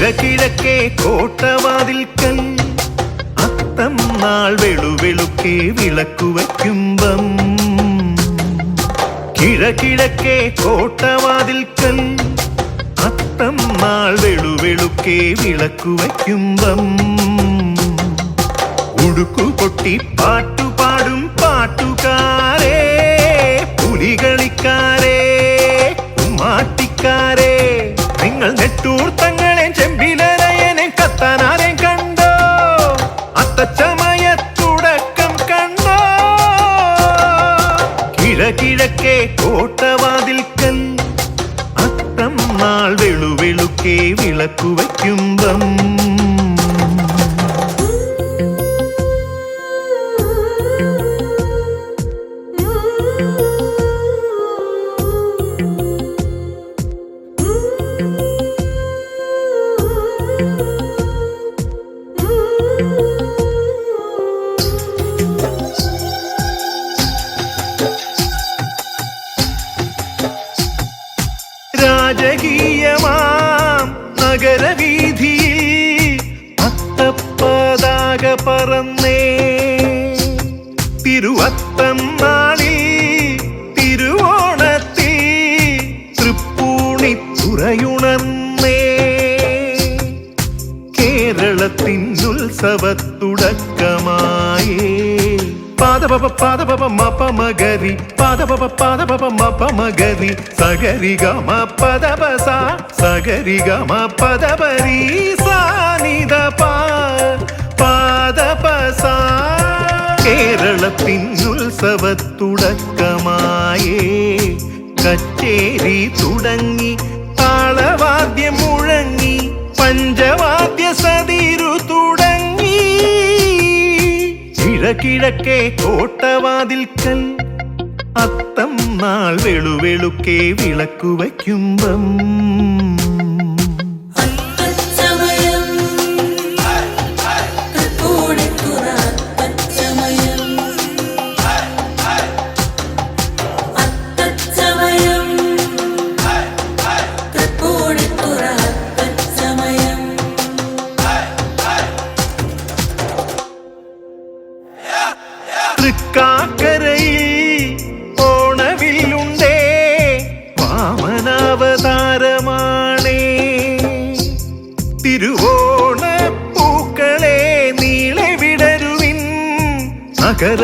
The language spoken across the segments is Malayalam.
കിഴക്കിഴക്കേ കോട്ടവാതിൽക്കൽ അത്തം നാൾ വെളുവെളുക്കേ വിളക്കു വയ്ക്കുമ്പം കിഴക്കിഴക്കേ കോട്ടവാതിൽക്കൽ അത്തം നാൾ വെളുവെളുക്കേ വിളക്കു വയ്ക്കുമ്പം ഉടുക്കു പൊട്ടി പാട്ടുപാടും രാജകീയമാം നഗരവീതിയിൽ അത്തപ്പതാക പറന്നേ. തിരുവത്തം നാളിൽ തിരുവോണത്തിൽ തൃപ്പൂണി തുറയുണർന്നേ കേരളത്തിൻ ഉത്സവത്തുടക്കമായേ പാദപപ പാദപപ മപമഗരി. പാദപപ പാദപപ മപമഗരി. സഗരി ഗമ പദപ സ സഗരി ഗമ പദപരി സാനിദ പാദപ സ കേരളത്തിൻ ഉത്സവത്തുടക്കമായേ കച്ചേരി തുടങ്ങി താളവാദ്യം മുഴങ്ങി പഞ്ചവാദ്യ സതിരു തുടങ്ങി കിഴക്കിഴക്കേ കോട്ടവാതിൽക്കൽ. അത്തം നാൾ വെളുവെളുക്കേ വിളക്കു വയ്ക്കുമ്പം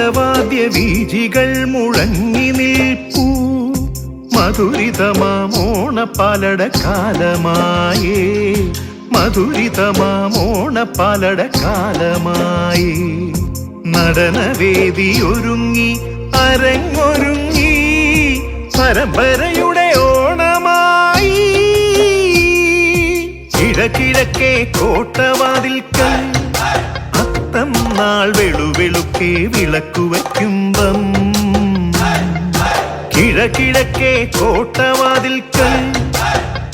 നഗരവാദ്യ വീജികൾ മുഴങ്ങി നിൽപ്പൂ. മധുരിതമാമോണ പാലട കാലമായേ മധുരിതമാമോണ പാലട കാലമായേ നടനവേദി ഒരുങ്ങി അരങ്ങൊരുങ്ങി. പരമ്പരയുടെ ഓണമായി. കിഴക്കിഴക്കേ കോട്ടവാതിൽക്കൽ അത്തം നാൾ വെളുവെളുക്കേ വിളക്കു വയ്ക്കുമ്പം. കിഴക്കിഴക്കേ കോട്ടവാതിൽക്കൽ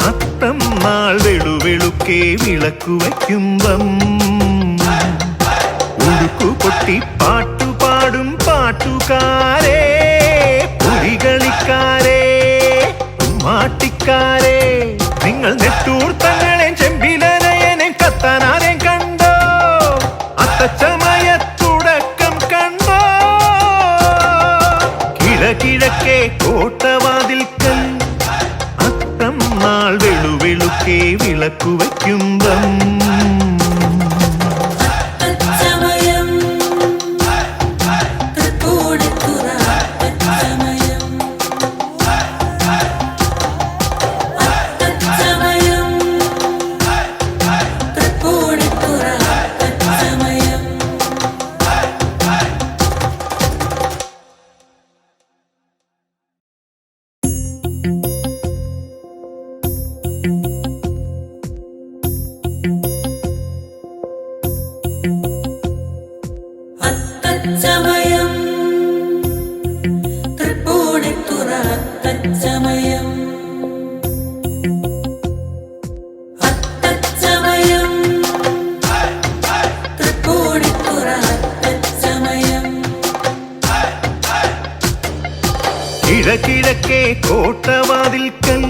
അത്തം നാൾ വെളുവെളുക്കേ വിളക്കു വയ്ക്കുമ്പം. ഉടുക്കു പൊട്ടി പാട്ടുപാടും പാട്ടുകാരേ പുലികളിക്കാരേ മാട്ടിക്കാരേ നിങ്ങൾ നെട്ടൂർത്തങ്ങളെ കിഴക്കിഴക്കേ കോട്ടവാതിൽക്കൽ. അത്തം നാൾ വെളുവെളുക്കേ വിളക്കു കിഴക്കിഴക്കേ കോട്ടവാതിൽക്കൽ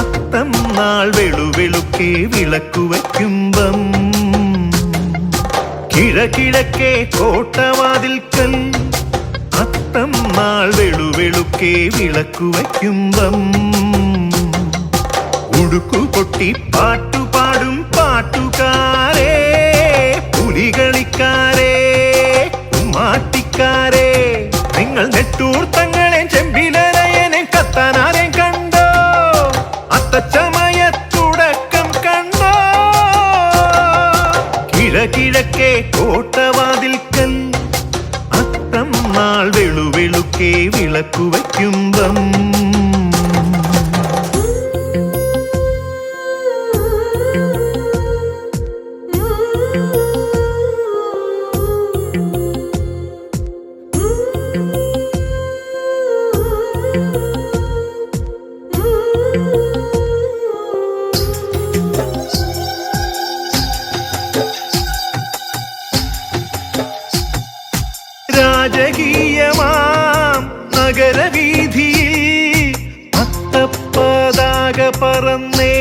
അത്തം നാൾ വെളുവെളുക്കെ വിളക്കു വയ്ക്കുമ്പം കിഴക്കിഴക്കേ കോട്ടവാതിൽക്കൽ അത്തം നാൾ വെളുവെളുക്കെ വിളക്കു വയ്ക്കുമ്പം ഉടുക്കു പൊട്ടി പാട്ടുപാടും കിഴക്കിഴക്കേ കോട്ടവാതിൽക്കൽ. അത്തം നാൾ വെളുവെളുക്കേ വിളക്കു വയ്ക്കുമ്പം അത്തപ്പതാക പറന്നേ.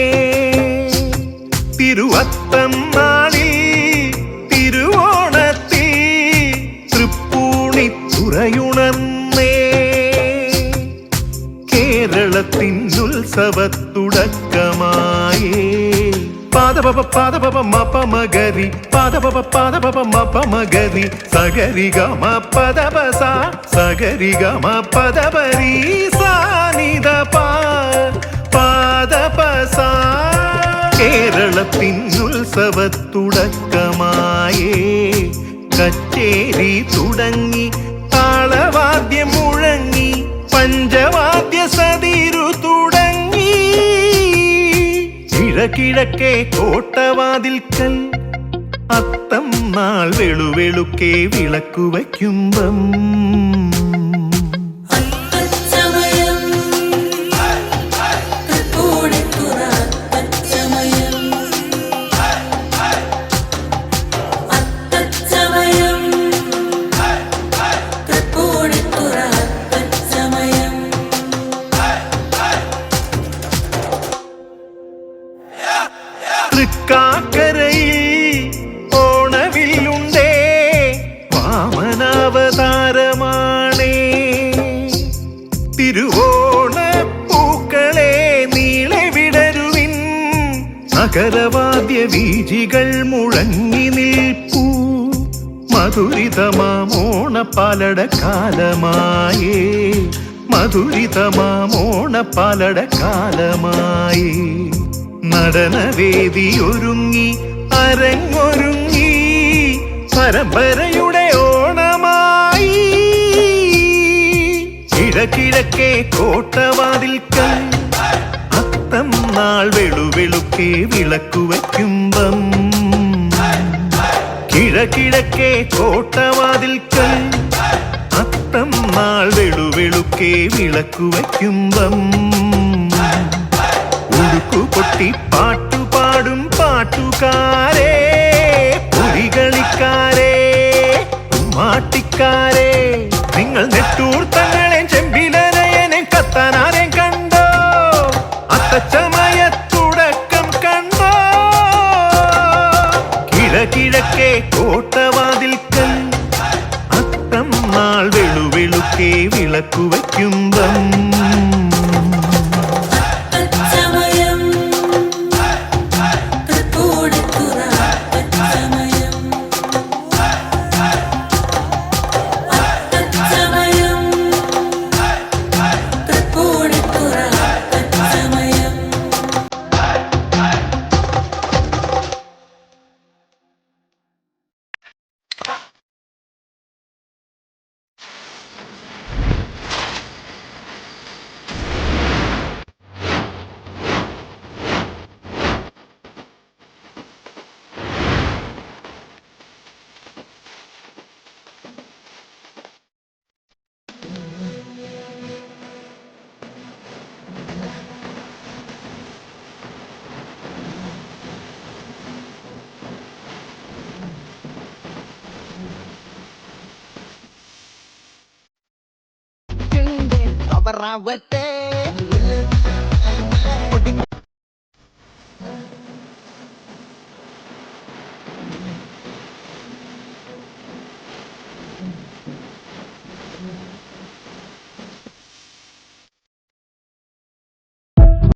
തിരുവത്തം നാളിൽ തിരുവോണത്തിൽ തൃപ്പൂണിത്തുറയുണർന്നേ കേരളത്തിൻ ഉത്സവത്തുടക്കമായേ. പാദപപ പാദപപ മപമഗരി. പാദപപ പാദപപ മപമഗരി. സഗരി ഗമ പദപ സഗരി ഗമ പദപരി സാനിദ പാദപ സ കേരളത്തിൻ ഉത്സവത്തുടക്കമായേ കച്ചേരി തുടങ്ങി താളവാദ്യം മുഴങ്ങി പഞ്ചവാദ്യ സതിരു തുടങ്ങി. കിഴക്കിഴക്കേ കോട്ടവാതിൽക്കൽ അത്തം നാൾ വെളുവെളുക്കെ വിളക്കു വയ്ക്കുമ്പം മധുരിതമാമോണ പാലട കാലമായേ മധുരിതമാമോണ പാലട കാലമായേ നടനവേദി ഒരുങ്ങി അരങ്ങൊരുങ്ങി പരമ്പരയുടെ ഓണമായി. കിഴക്കിഴക്കേ കോട്ടവാതിൽക്കൽ അത്തം നാൾ വെളുവെളുക്കെ വിളക്കു വയ്ക്കുമ്പം കിഴക്കിഴക്കേ കോട്ടവാതിൽക്കൽ. അത്തം നാൾ വെളുവെളുക്കേ വിളക്കു വയ്ക്കുമ്പം. ഉടുക്കു പൊട്ടി പാട്ടുപാടും പാട്ടുകാരേ നാൾ വെളുവെളുക്കെ വിളക്കു വയ്ക്കുമ്പം ra quê tê